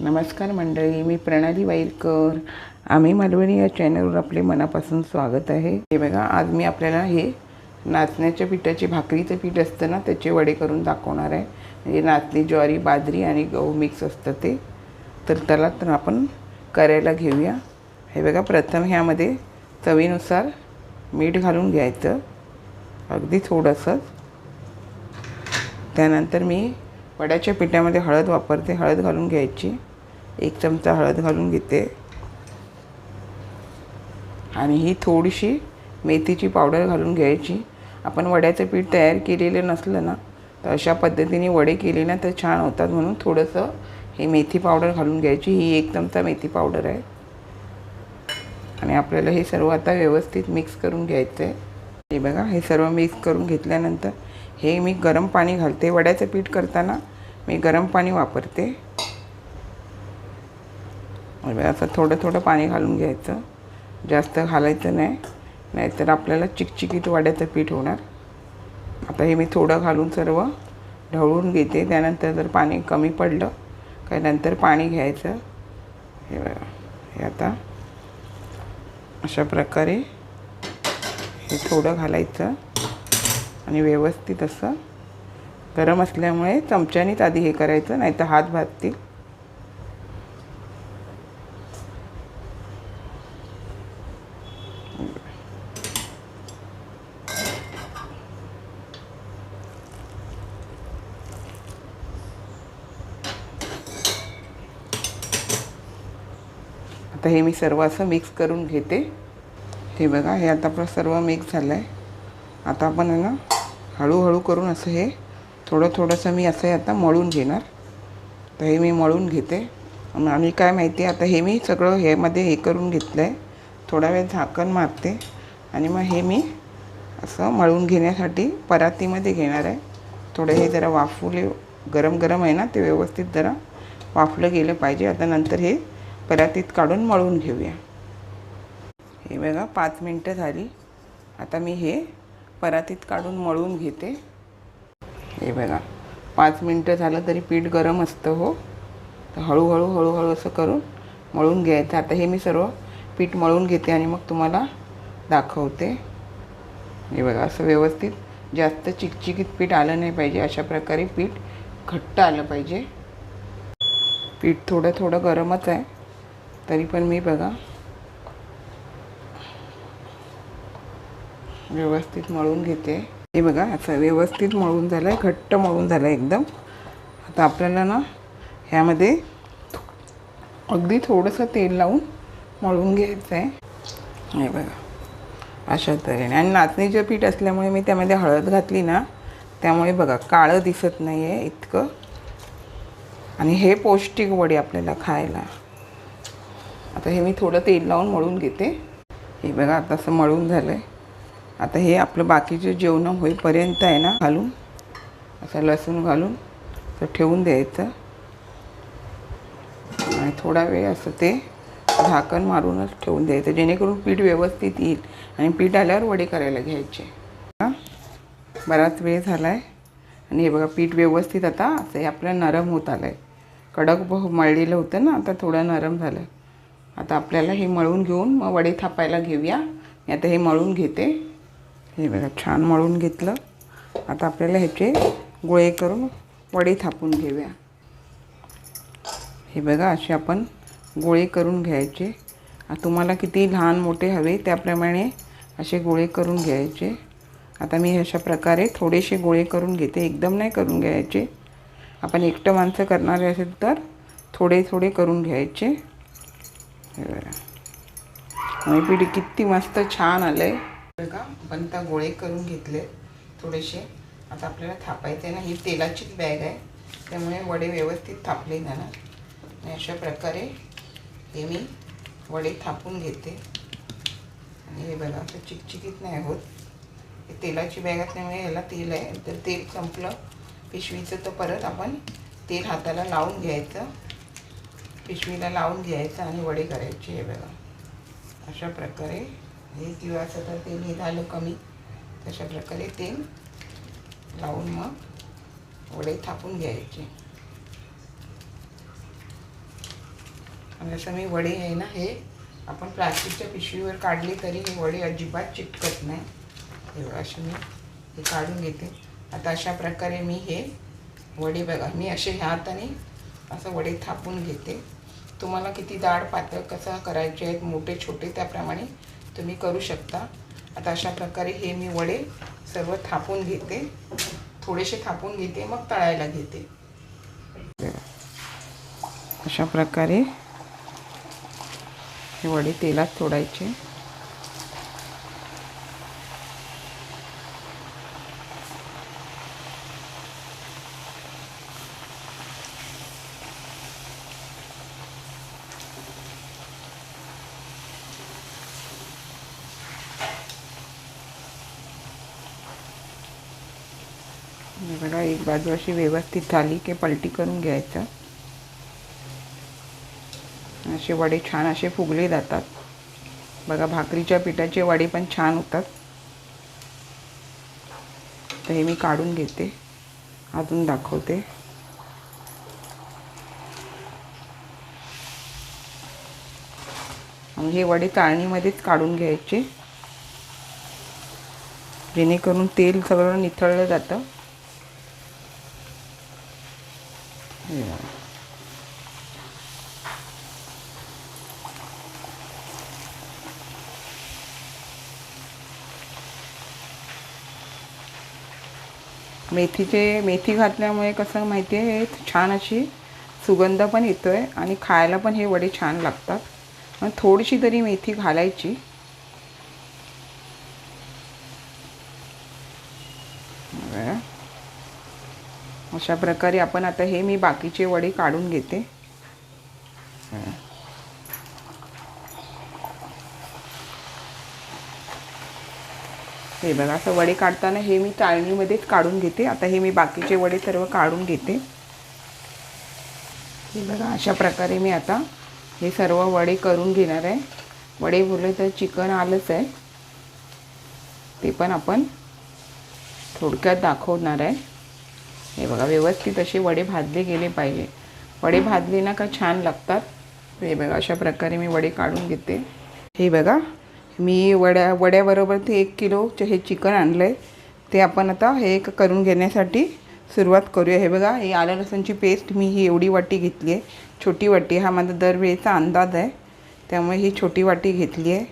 नमस्कार मंडळी मी प्रणाली वाईरकर. आम्ही मालवणी या चॅनलवर आपले मनापासून स्वागत आहे. हे बघा आज मी आपल्याला हे नाचण्याच्या पिठाची भाकरीचं पीठ असतं ना त्याचे वडे करून दाखवणार आहे. म्हणजे नाचणी ज्वारी बाजरी आणि गहू मिक्स असतं ते. तर त्याला तर आपण करायला घेऊया. हे बघा प्रथम ह्यामध्ये चवीनुसार मीठ घालून घ्यायचं. अगदी थोडंसं. त्यानंतर मी वड्याच्या पिठामध्ये हळद वापरते. हळद घालून घ्यायची. एक चमचा हळद घालून घेते. आणि ही थोडीशी मेथीची पावडर घालून घ्यायची. आपण वड्याचं पीठ तयार केलेलं नसलं ना तर अशा पद्धतीने वडे केले ना तर छान होतात म्हणून थोडंसं हे मेथी पावडर घालून घ्यायची. ही एक चमचा मेथी पावडर आहे. आणि आपल्याला हे सर्व आता व्यवस्थित मिक्स करून घ्यायचं आहे हे बघा हे सर्व मिक्स करून घेतल्यानंतर हे मी गरम पाणी घालते. वड्याचं पीठ करताना मी गरम पाणी वापरते. म्हणजे असं थोडं थोडं पाणी घालून घ्यायचं. जास्त घालायचं नाही. नाहीतर आपल्याला चिकचिकीत वाड्याचं पीठ होणार. आता हे मी थोडं घालून सर्व ढवळून घेते. त्यानंतर जर पाणी कमी पडलं काय नंतर पाणी घ्यायचं. हे बघा. हे आता अशा प्रकारे हे थोडं घालायचं. आणि व्यवस्थित असं गरम असल्यामुळे चमच्यानीच आधी हे करायचं. नाही तर हात भाजतील. आता हे मी सर्व असं मिक्स करून घेते. हे बघा हे आता आपलं सर्व मिक्स झालं आहे आता आपण आहे ना हळूहळू करून असं हे थोडं थोडंसं मी असं हे आता मळून घेणार. तर हे मी मळून घेते. आणि काय माहिती आहे आता हे मी सगळं हेमध्ये हे करून घेतलं आहे थोडा वेळ झाकण मारते. आणि मग हे मी असं मळून घेण्यासाठी परातीमध्ये घेणार आहे. थोडे हे जरा वाफवले गरम गरम आहे ना ते व्यवस्थित जरा वाफलं गेलं पाहिजे. आता नंतर हे परातीत काढून मळून घेऊया. हे बघा पाच मिनटं झाली. आता मी हे परातीत काढून मळून घेते. हे बघा पाच मिनटं झालं तरी पीठ गरम असतं हो. तर हळूहळू हळूहळू असं करून मळून घ्यायचं. आता हे मी सर्व पीठ मळून घेते आणि मग तुम्हाला दाखवते. हे बघा असं व्यवस्थित जास्त चिकचिकीत पीठ आलं नाही पाहिजे. अशा प्रकारे पीठ घट्ट आलं पाहिजे. पीठ थोडं थोडं गरमच आहे. तरी पण मी बघा. व्यवस्थित मळून घेते. हे बघा असं व्यवस्थित मळून झालं आहे घट्ट मळून झालं आहे एकदम. आता आपल्याला ना ह्यामध्ये अगदी थोडंसं तेल लावून मळून घ्यायचं आहे हे बघा अशा तऱ्हेने. आणि नाचणीचं पीठ असल्यामुळे मी त्यामध्ये हळद घातली ना त्यामुळे बघा काळं दिसत नाही आहे इतकं. आणि हे पौष्टिक वडी आपल्याला खायला. आता हे मी थोडं तेल लावून मळून घेते. हे बघा आता असं मळून झालं आहे आता हे आपलं बाकीचे जेवणं होईपर्यंत आहे ना घालून. असं लसूण घालून तर ठेवून द्यायचं. आणि थोडा वेळ असं ते झाकण मारूनच ठेवून द्यायचं जेणेकरून पीठ व्यवस्थित येईल आणि पीठ आल्यावर वडे करायला घ्यायचे. हां? बराच वेळ झाला आहे आणि हे बघा पीठ व्यवस्थित आता असं हे आपलं नरम होत आलं आहे कडक मळलेलं होतं ना आता थोडं नरम झालं आता आपल्याला हे मळून घेऊन मग वडे थापायला घेऊया. मी आता हे मळून घेते. हे बघा छान मळून घेतलं. आता आपल्याला ह्याचे गोळे करून वडे थापून घेऊया. हे बघा असे आपण गोळे करून घ्यायचे. तुम्हाला किती लहान मोठे हवे त्याप्रमाणे असे गोळे करून घ्यायचे. आता मी अशा प्रकारे थोडेसे गोळे करून घेते. एकदम नाही करून घ्यायचे. आपण एकटं माणसं करणारे असेल तर थोडे थोडे करून घ्यायचे. आणि पिढी किती मस्त छान आलं आहे बघा आपण आता गोळे करून घेतले थोडेसे. आता आपल्याला थापायचे ना ही तेलाचीच बॅग आहे. त्यामुळे वडे व्यवस्थित थापले जाणार. आणि अशा प्रकारे हे मी वडे थापून घेते. आणि हे बघा असं चिकचिकीत नाही होत. हे तेलाची बॅग असल्यामुळे याला तेल आहे. तर तेल संपलं. पिशवीचं तर परत आपण तेल हाताला लावून घ्यायचं. पिशवीला लावून घ्यायचं आणि वडे करायचे हे बघा. अशा प्रकारे. हे तिळाचं तर तेल हे झालं कमी. तशा प्रकारे तेल लावून मग वडे थापून घ्यायचे. आणि जसं मी वडे आहे ना हे आपण प्लास्टिकच्या पिशवीवर काढले तरी हे वडे अजिबात चिटकत नाही. हे असे मी हे काढून घेते. आता अशा प्रकारे मी हे वडे बघा मी असे ह्या हाताने असं वडे थापून घेते. तुम्हाला किती जाड पातळ कसं करायचे आहेत मोठे छोटे त्याप्रमाणे तुम्ही करू शकता. आता अशा प्रकारे हे मी वडे सर्व थापून घेते. थोडेसे थापून घेते मग तळायला घेते. अशा प्रकारे हे वडे तेलात सोडायचे बघा एक बाजू अशी व्यवस्थित झाली की पलटी करून घ्यायचं. असे वडे छान असे फुगले जातात. बघा भाकरीच्या पिठाचे वडे पण छान होतात. तर हे मी काढून घेते. अजून दाखवते. हे वडे चाळणीमध्येच काढून घ्यायचे. जेणेकरून तेल सगळं निथळलं जातं. हे मेथीचे मेथी घातल्यामुळे कसं माहिती आहे छान अशी सुगंध पण येतो आहे आणि खायला पण हे वडे छान लागतात. थोडीशी तरी मेथी घालायची बघा. अशा प्रकारे आपण आता हे मी बाकीचे वडे काढून घेते. हे बघा असं वडे काढताना हे मी चाळणीमध्येच काढून घेते. आता हे मी बाकीचे वडे सर्व काढून घेते. हे बघा अशा प्रकारे मी आता हे सर्व वडे करून घेणार आहे. वडे बोलले तर चिकन आलंच आहे. ते पण आपण थोडक्यात दाखवणार आहे. हे बघा व्यवस्थित असे वडे भाजले गेले पाहिजे. वडे भाजले ना का छान लागतात. हे बघा अशा प्रकारे मी वडे काढून घेते. हे बघा मी वड्या वड्याबरोबर ते एक किलोचे हे चिकन आणलं आहे ते आपण आता हे एक करून घेण्यासाठी सुरुवात करूया. हे बघा ही आलं लसूणची पेस्ट मी ही एवढी वाटी घेतली आहे. छोटी वाटी हा माझा दरवेळेचा अंदाज आहे. त्यामुळे ही छोटी वाटी घेतली आहे.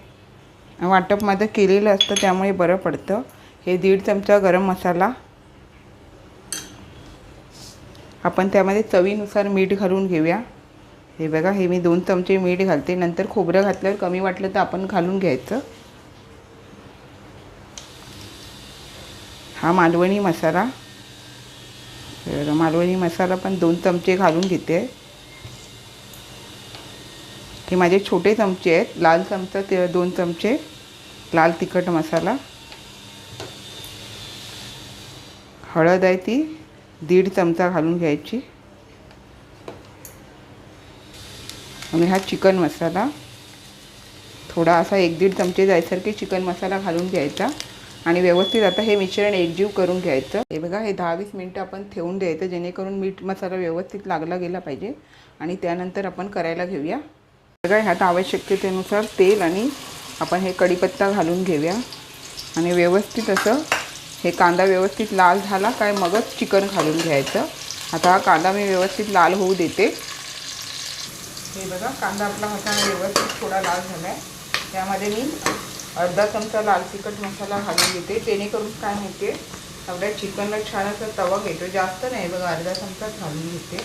वाटप माझं केलेलं असतं त्यामुळे बरं पडतं. हे दीड चमचा गरम मसाला आपण त्यामध्ये चवीनुसार मीठ घालून घेऊया. हे बघा हे मी दोन चमचे मीठ घालते. नंतर खोबरं घातल्यावर कमी वाटलं तर आपण घालून घ्यायचं. हा मालवणी मसाला. तर मालवणी मसाला पण दोन चमचे घालून घेते. हे माझे छोटे चमचे आहेत. लाल चमचा ते दोन चमचे. लाल तिखट मसाला. हळद आहे ती. दीड चमचा घालून घ्यायची. आणि हा चिकन मसाला. थोडा असा एक दीड चमचे जायसारखे चिकन मसाला घालून घ्यायचा. आणि व्यवस्थित आता हे मिश्रण एकजीव करून घ्यायचं. हे बघा हे दहा वीस मिनटं आपण ठेवून द्यायचं जेणेकरून मीठ मसाला व्यवस्थित लागला गेला पाहिजे. आणि त्यानंतर आपण करायला घेऊया. बघा ह्यात आवश्यकतेनुसार तेल आणि आपण हे कढीपत्ता घालून घेऊया. आणि व्यवस्थित असं हे कांदा व्यवस्थित लाल झाला काय मगच चिकन घालून घ्यायचं. आता हा कांदा मी व्यवस्थित लाल होऊ देते. हे बघा कांदा आपला मसाला व्यवस्थित थोडा लाल झाला आहे त्यामध्ये मी अर्धा चमचा लाल तिखट मसाला घालून घेते. जेणेकरून काय माहिती आपल्या चिकनला छान असा तवा घेतो. जास्त नाही बघा अर्धा चमचा घालून घेते.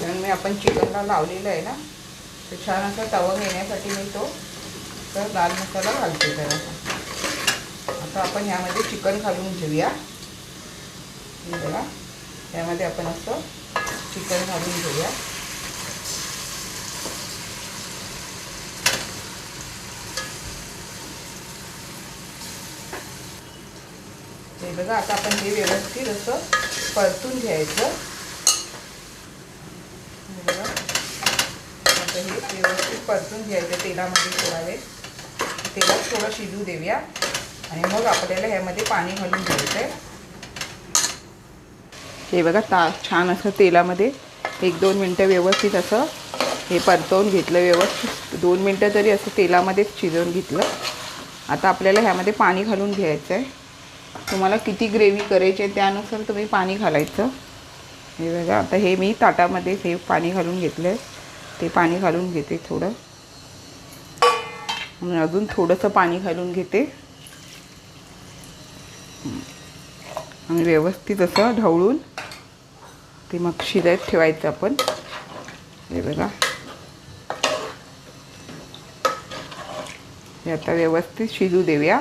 कारण मी आपण चिकनला लावलेलं आहे ना तर छान असा तवा घेण्यासाठी मी तो तर लाल मसाला घालते त्याला आता आपण ह्यामध्ये चिकन घालून घेऊया. बघा. त्यामध्ये आपण असं चिकन घालून घेऊया. हे बघा आता आपण हे व्यवस्थित असं परतून घ्यायचं. हे बघा. आता हे व्यवस्थित परतून घ्यायचं तेलामध्ये थोडा वेळ. तेलात थोडं शिजू देऊया. आणि मग आपल्याला ह्यामध्ये पाणी घालून घ्यायचं आहे हे बघा ता छान असं तेलामध्ये एक दोन मिनटं व्यवस्थित असं हे परतवून घेतलं व्यवस्थित दोन मिनटं तरी असं तेलामध्येच शिजवून घेतलं. आता आपल्याला ह्यामध्ये पाणी घालून घ्यायचं आहे तुम्हाला किती ग्रेव्ही करायची आहे त्यानुसार तुम्ही पाणी घालायचं. हे बघा आता हे मी ताटामध्ये हे पाणी घालून घेतलं आहे ते पाणी घालून घेते थोडं. अजून थोडंसं पाणी घालून घेते. आणि व्यवस्थित असं ढवळून ते मग शिजत ठेवायचं आपण. हे बघा. हे आता व्यवस्थित शिजू देऊया.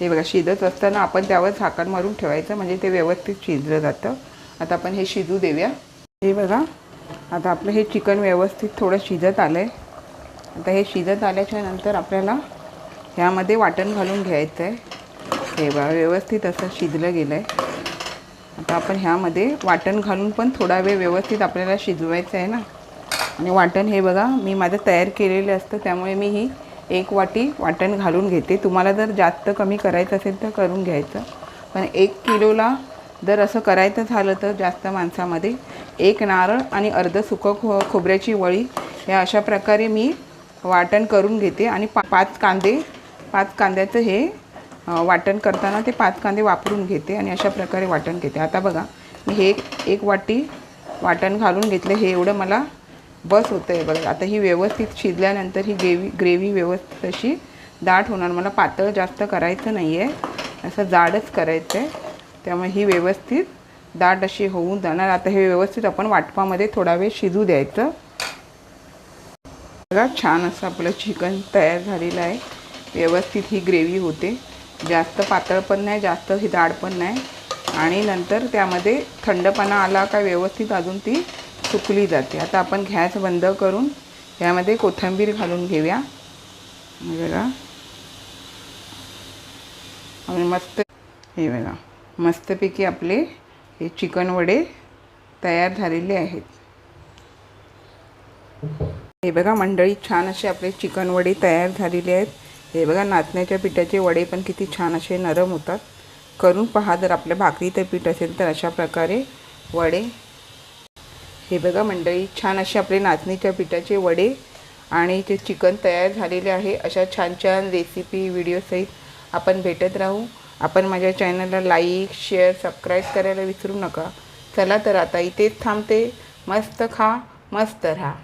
हे बघा शिजत असताना आपण त्यावर झाकण मारून ठेवायचं म्हणजे ते व्यवस्थित शिजलं जातं. आता आपण हे शिजू देऊया. हे बघा आता आपलं हे चिकन व्यवस्थित थोडं शिजत आलं आहे आता हे शिजत आल्याच्यानंतर आपल्याला ह्यामध्ये वाटण घालून घ्यायचं आहे हे बा व्यवस्थित असं शिजलं गेलं आहे आता आपण ह्यामध्ये वाटण घालून पण थोडा वेळ व्यवस्थित आपल्याला शिजवायचं आहे ना. आणि वाटण हे बघा मी माझं तयार केलेलं असतं त्यामुळे मी ही एक वाटी वाटण घालून घेते. तुम्हाला जर जास्त कमी करायचं असेल तर करून घ्यायचं. पण एक किलोला जर असं करायचं झालं तर जास्त माणसामध्ये एक नारळ आणि अर्ध सुकं खो खोबऱ्याची वळी या अशा प्रकारे मी वाटण करून घेते. आणि पा पाच कांदे पाच कांद्याचं हे वाटण करताना ते पाच कांदे वापरून घेते आणि अशा प्रकारे वाटण घेते. आता बघा मी हे एक एक वाटी वाटण घालून घेतलं. हे एवढं मला बस होतं आहे बघा. आता ही व्यवस्थित शिजल्यानंतर ही ग्रेव्ही ग्रेव्ही व्यवस्थित अशी दाट होणार. मला पातळ जास्त करायचं नाही आहे असं जाडच करायचं आहे त्यामुळे ही व्यवस्थित दाट अशी होऊन जाणार. आता हे व्यवस्थित आपण वाटपामध्ये थोडा वेळ शिजू द्यायचं. बघा छान असं आपलं चिकन तयार झालेलं आहे. व्यवस्थित ही ग्रेव्ही होते. जास्त पातळ पण नाही जास्त ही जाड पण नाही. आणि नंतर त्यामध्ये थंडपणा आला का व्यवस्थित अजून ती सुकली जाते. आता आपण गॅस बंद करून यामध्ये कोथिंबीर घालून घेऊया. बघा. आणि मस्त हे बघा. मस्तपैकी आपले हे चिकन वडे तयार झालेले आहेत. हे बघा मंडळी छान असे आपले चिकन वडे तयार झालेले आहेत. हे बघा नाचण्याच्या पिठाचे वडे पण किती छान असे नरम होतात. करून पहा जर आपल्या भाकरीचं पीठ असेल तर अशा प्रकारे वडे. हे बघा मंडळी छान असे आपले नाचणीच्या पिठाचे वडे आणि ते चिकन तयार झालेले आहे अशा छान छान रेसिपी व्हिडिओसहित आपण भेटत राहू. आपण माझ्या चॅनलला लाईक शेअर सबस्क्राईब करायला विसरू नका. चला तर आता इथेच थांबते. मस्त खा मस्त राहा.